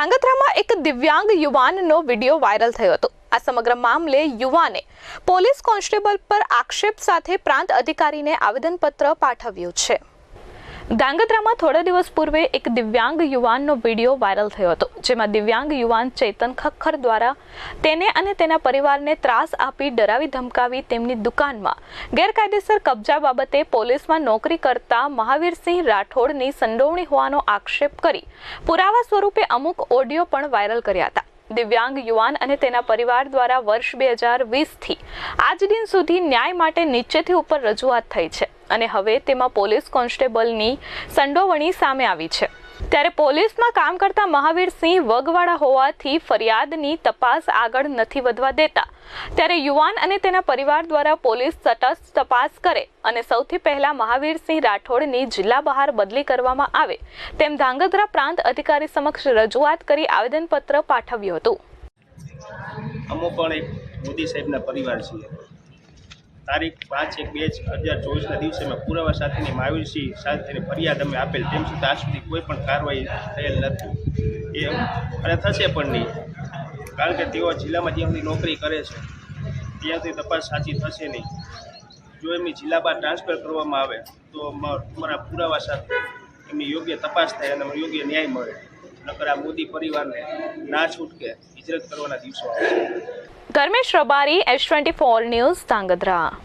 ધાંગધ્રામાં એક દિવ્યાંગ યુવાનનો video viral થયો હતો. આ સમગ્ર મામલે યુવાને પોલીસ કોન્સ્ટેબલ પર આક્ષેપ સાથે પ્રાંત અધિકારીને આવેદનપત્ર પાઠવ્યું છે. ધાંગધ્રામાં થોડા દિવસ પૂર્વે એક દિવ્યાંગ યુવાનનો વીડિયો વાયરલ થયો હતો, જેમાં દિવ્યાંગ યુવાન ચેતન ખખ્ખર દ્વારા તેને અને તેના પરિવારને ત્રાસ આપી ડરાવી ધમકાવી તેમની દુકાનમાં. ગેરકાયદેસર કબજા બાબતે પોલીસમાં નોકરી કરતા મહાવીરસિંહ રાઠોડની સંડોવણી હોવાનો આક્ષેપ કરી પુરાવા સ્વરૂપે અમુક ઓડિયો પણ વાયરલ કર્યા હતા. દિવ્યાંગ યુવાન અને તેના પરિવાર દ્વારા વર્ષ બે હજાર વીસથી, આજ દિન સુધી ન્યાય માટે નીચેથી ઉપર રજૂઆત થઈ છે. અને હવે તેમાં પોલીસ કોન્સ્ટેબલની સંડોવણી સામે આવી છે. ત્યારે પોલીસમાં કામ કરતા મહાવીરસિંહ વગવાળા હોવાથી ફરિયાદની તપાસ આગળ નથી વધવા દેતા. ત્યારે યુવાન અને તેના પરિવાર દ્વારા પોલીસ તટસ્થ તપાસ કરે અને સૌથી પહેલા મહાવીરસિંહ રાઠોડની જિલ્લા બહાર બદલી કરવામાં આવે તેમ ધાંગધ્રા પ્રાંત અધિકારી સમક્ષ રજૂઆત કરી આવેદનપત્ર પાઠવ્યું હતું. અમો પણ એક મોદી સાહેબના પરિવાર છીએ. તારીખ પાંચ એક બે હજાર ચોવીસના દિવસે મેં પુરાવા સાથેની મહાવીરસિંહ સાથેની ફરિયાદ અમે આપેલ. તેમ છતાં આજ સુધી કોઈ પણ કાર્યવાહી થયેલ નથી. એ અને થશે પણ નહીં. કારણ કે તેઓ જિલ્લામાં જ્યાં સુધી નોકરી કરે છે, ત્યાં સુધી તપાસ સાચી થશે નહીં. જો એમની જિલ્લા બહાર ટ્રાન્સફર કરવામાં આવે, તો અમારા પુરાવા સાથે એમની યોગ્ય તપાસ થાય અને યોગ્ય ન્યાય મળે. નકર આ મોદી પરિવારને ના છૂટકે હિજરત કરવાના દિવસો આવશે Dharmesh Rabari S twenty four news Dhrangadhra.